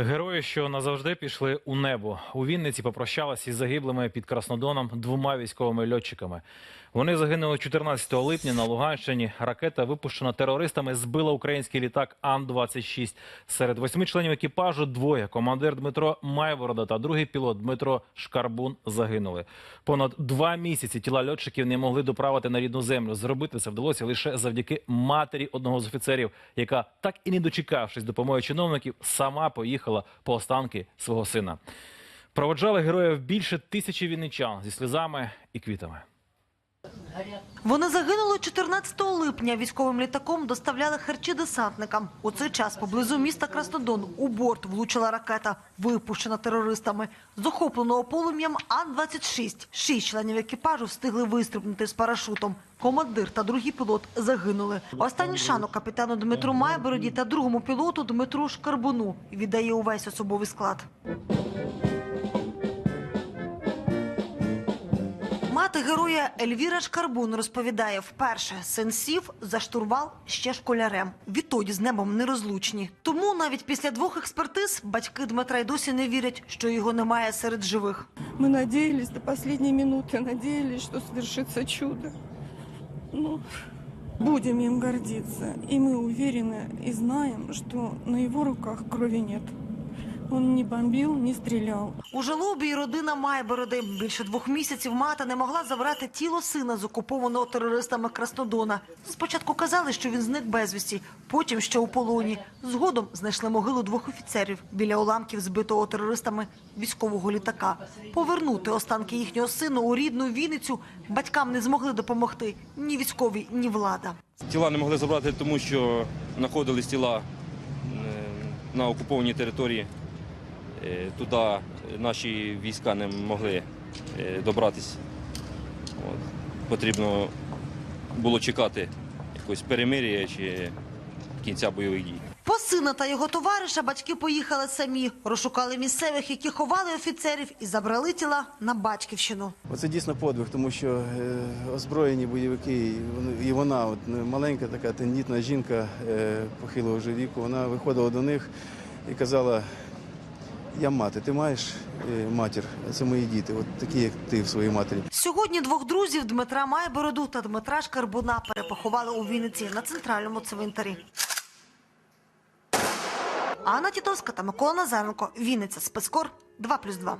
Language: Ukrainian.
Герої, що назавжди пішли у небо. У Вінниці попрощалися із загиблими під Краснодоном двома військовими льотчиками. Вони загинули 14 липня на Луганщині. Ракета, випущена терористами, збила український літак Ан-26. Серед восьми членів екіпажу двоє. Командир Дмитро Майворода та другий пілот Дмитро Шкарбун загинули. Понад два місяці тіла льотчиків не могли доправити на рідну землю. Зробити це вдалося лише завдяки матері одного з офіцерів, яка, так і не дочекавшись допомоги чиновників, сама поїхала по останки свого сина. Проводжали героїв більше тисячі вінничан зі сльозами і квітами. Вони загинули 14 липня. Військовим літаком доставляли харчі десантникам. У цей час поблизу міста Краснодон у борт влучила ракета, випущена терористами. З охопленого полум'ям Ан-26. Шість членів екіпажу встигли вистрибнути з парашутом. Командир та другий пілот загинули. Останній шанок капітану Дмитру Майбороді та другому пілоту Дмитру Шкарбуну віддає увесь особовий склад. Мати героя Ельвіра Шкарбун розповідає, вперше син сів за штурвал ще школярем. Відтоді з небом нерозлучні. Тому навіть після двох експертиз батьки Дмитра й досі не вірять, що його немає серед живих. Мы надеялись до последней минуты, надеялись, что свершится чудо. Ну, будем им гордиться. И мы уверены и знаем, что на его руках крови нет. Он не бомбил, не стрелял. У жалобі родина Майбороди. Більше двох місяців мати не могла забрати тіло сина з окупованого терористами Краснодона. Спочатку казали, що він зник безвісті, потім що у полоні. Згодом знайшли могилу двох офіцерів біля уламків збитого терористами військового літака. Повернути останки їхнього сина у рідну Вінницю батькам не змогли допомогти ні військові, ні влада. Тіла не могли забрати, тому що знаходились тіла е, на окупованій території. Е, Туди наші війська не могли е, добратися. От. Потрібно було чекати якогось перемир'я чи кінця бойових дій. По сина та його товариша батьки поїхали самі, розшукали місцевих, які ховали офіцерів, і забрали тіла на батьківщину. Оце дійсно подвиг, тому що е, озброєні бойовики, і вона, от, ну, маленька така тендітна жінка похилого вже віку, вона виходила до них і казала: я мати, ти маєш е, матір, це мої діти, от такі, як ти в своїй матері. Сьогодні двох друзів Дмитра Майбороду та Дмитра Шкарбуна перепоховали у Вінниці на центральному цвинтарі. Анна Тітовська та Микола Назаренко. Вінниця. Спецкор 2+,2.